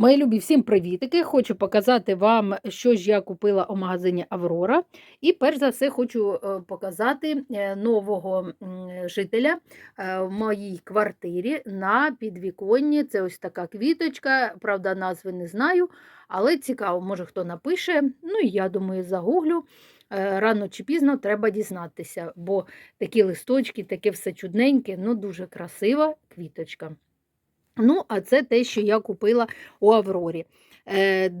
Мої любі, всім привітики! Хочу показати вам, що ж я купила у магазині Аврора. І перш за все хочу е, показати е, нового жителя е, в моїй квартирі на підвіконні. Це ось така квіточка, правда, назви не знаю, але цікаво, може хто напише. Ну і я думаю, загуглю. Рано чи пізно треба дізнатися, бо такі листочки, таке все чудненьке, ну дуже красива квіточка. Ну, а це те, що я купила у Аврорі. Е,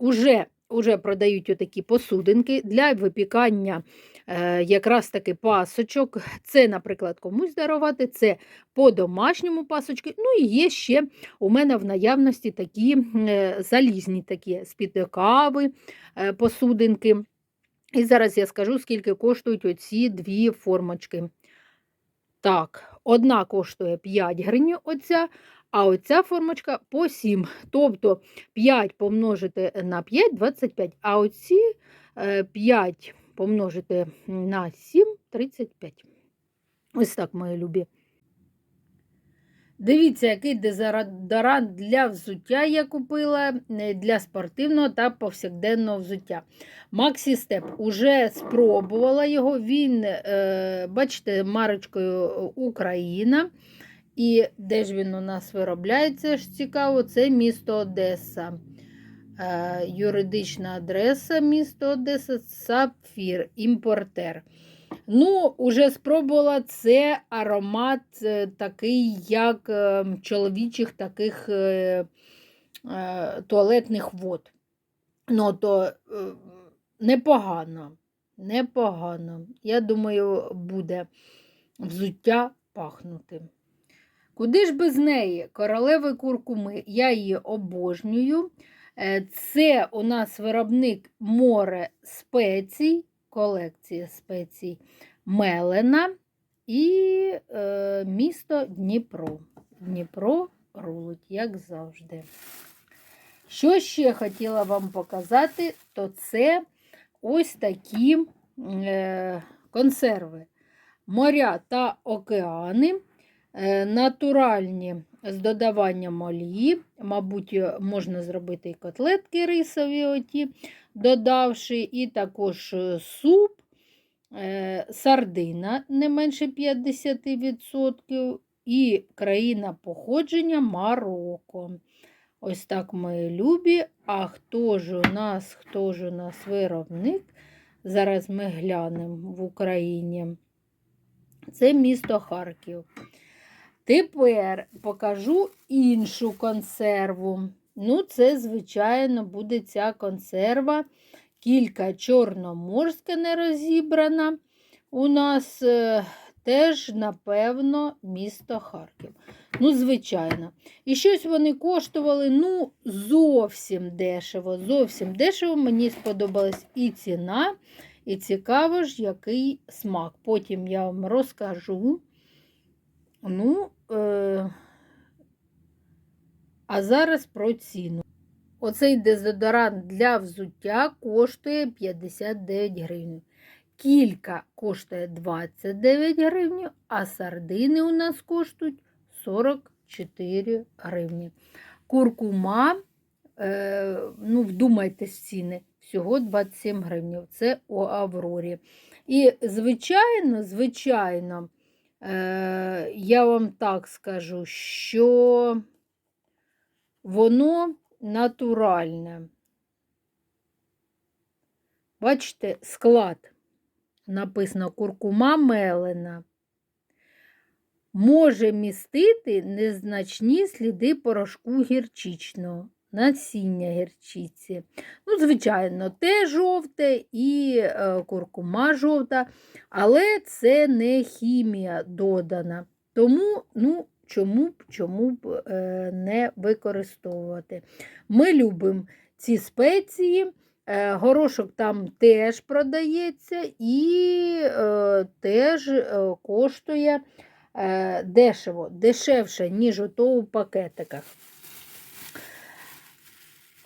уже, уже продають отакі посудинки для випікання е, якраз таки пасочок. Це, наприклад, комусь дарувати, це по-домашньому пасочки. Ну і є ще у мене в наявності такі е, залізні такі з-під кави е, посудинки. І зараз я скажу, скільки коштують оці дві формочки. Так, одна коштує 5 гривень, оця, а оця формочка по 7. Тобто 5 помножити на 5 25, а оці е, 5 помножити на 7 35. Ось так, мої любі. Дивіться, який дезодорант для взуття я купила е, для спортивного та повсякденного взуття. Maxi Step уже спробувала його. Він, е, бачите, марочкою Україна. І де ж він у нас виробляється? ж цікаво, це місто Одеса. Е, юридична адреса місто Одеса, Сапфір, імпортер. Ну, уже спробувала це аромат е, такий, як е, чоловічих таких туалетних вод. Ну, то непогано. Непогано. Я думаю, буде взуття пахнути. Куди ж без неї? Королеви куркуми. Я її обожнюю. Е, Це у нас виробник море спецій, колекція спецій Мелена і е, місто Дніпро. Дніпро рулить, як завжди. Що ще хотіла вам показати, то це ось такі е, консерви. Моря та океани, натуральні з додаванням олії. Мабуть, е, можна зробити і котлетки рисові, оті, додавши, і також е, суп, е, сардина не менше 50%, і країна походження Марокко. Ось так мої любі. А хто ж у нас, хто ж у нас виробник? Зараз ми глянемо в Україні. Це місто Харків. Тепер покажу іншу консерву. Ну, це, звичайно, буде ця консерва. Кілька чорноморська не розібрана. У нас е, теж, напевно, місто Харків. Ну, звичайно. І щось вони коштували ну, зовсім дешево. Зовсім дешево. Мені сподобалась і ціна, і цікаво ж, який смак. Потім я вам розкажу. Ну, е... а зараз про ціну. Оцей дезодорант для взуття коштує 59 гривень. Кілька коштує 29 гривень, а сардини у нас коштують 44 гривні. Куркума, е, ну, вдумайтесь ціни, всього 27 гривень. Це у Аврорі. І, звичайно, звичайно, я вам так скажу, що воно натуральне. Бачите, склад написано куркума мелена. Може містити незначні сліди порошку гірчичного, насіння гірчиці. Ну, звичайно, те жовте і е, куркума жовта, але це не хімія додана. Тому, ну, чому б чому б е, не використовувати. Ми любимо ці спеції. Е, Горошок там теж продається і е, теж коштує е, дешево, дешевше, ніж ото у пакетиках.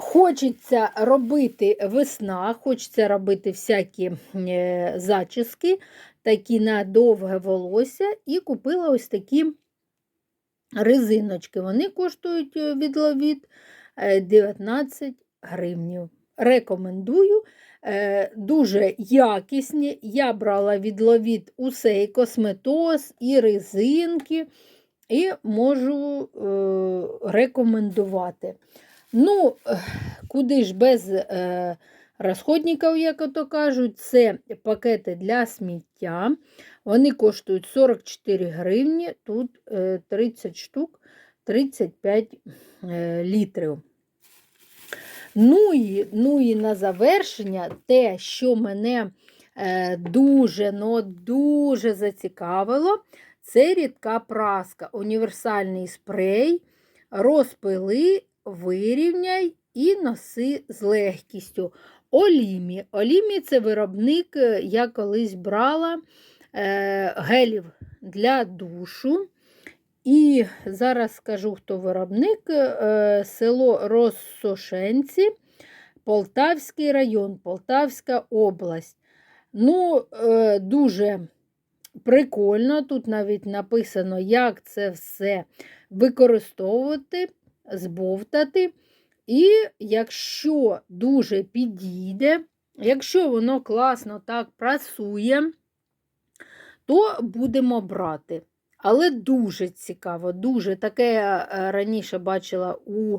Хочеться робити весна, хочеться робити всякі е, зачіски, такі на довге волосся, і купила ось такі резиночки. Вони коштують від ловіт е, 19 гривнів. Рекомендую. Е, Дуже якісні. Я брала від Ловіт усе і косметоз, і резинки, і можу е, рекомендувати. Ну, е, куди ж без е, розходників, як ото кажуть, це пакети для сміття. Вони коштують 44 гривні, тут е, 30 штук, 35 е, літрів. Ну і, ну і на завершення те, що мене е, дуже, ну, дуже зацікавило, це рідка праска, універсальний спрей, розпили, вирівняй і носи з легкістю. Олімі. Олімі це виробник, е, я колись брала е, гелів для душу. І зараз скажу, хто виробник. Е, Село Розсошенці, Полтавський район, Полтавська область. Ну, е, дуже прикольно. Тут навіть написано, як це все використовувати, збовтати. І якщо дуже підійде, якщо воно класно так працює, то будемо брати. Але дуже цікаво, дуже таке я е, раніше бачила у.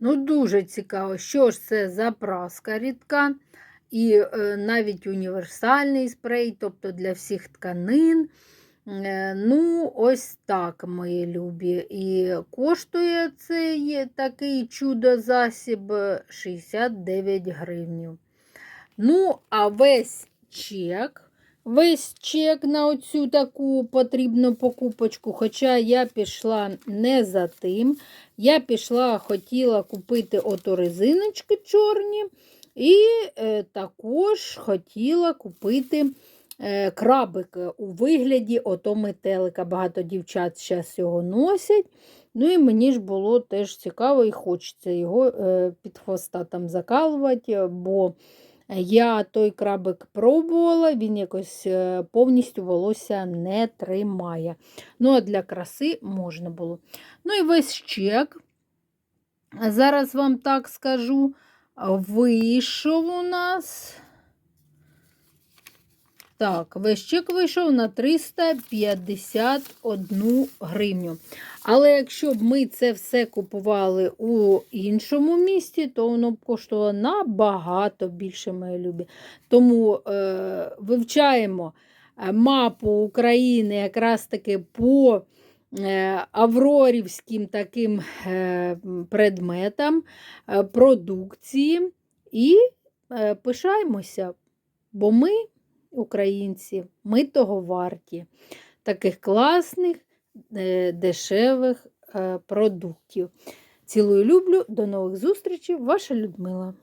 Ну, дуже цікаво, що ж це за праска рідка, і е, навіть універсальний спрей, тобто для всіх тканин. Е, ну, ось так, мої любі. І коштує цей такий чудо-засіб 69 гривнів. Ну, а весь чек весь чек на оцю таку потрібну покупочку. Хоча я пішла не за тим. Я пішла, хотіла купити ото резиночки чорні, і е, також хотіла купити е, крабик у вигляді ото метелика. Багато дівчат зараз його носять. Ну і мені ж було теж цікаво і хочеться його е, під хвоста там закалувати, бо я той крабик пробувала, він якось е, повністю волосся не тримає. Ну, а для краси можна було. Ну і весь чек. Зараз вам так скажу, вийшов у нас. Так, весь чек вийшов на 351 гривню. Але якщо б ми це все купували у іншому місті, то воно б коштувало набагато більше, мої любі. Тому е, вивчаємо е, мапу України якраз таки по е, аврорівським таким е, предметам продукції і пишаємося, бо ми українці, ми того варті, таких класних, е, дешевих е, продуктів. Цілую люблю, до нових зустрічей, ваша Людмила.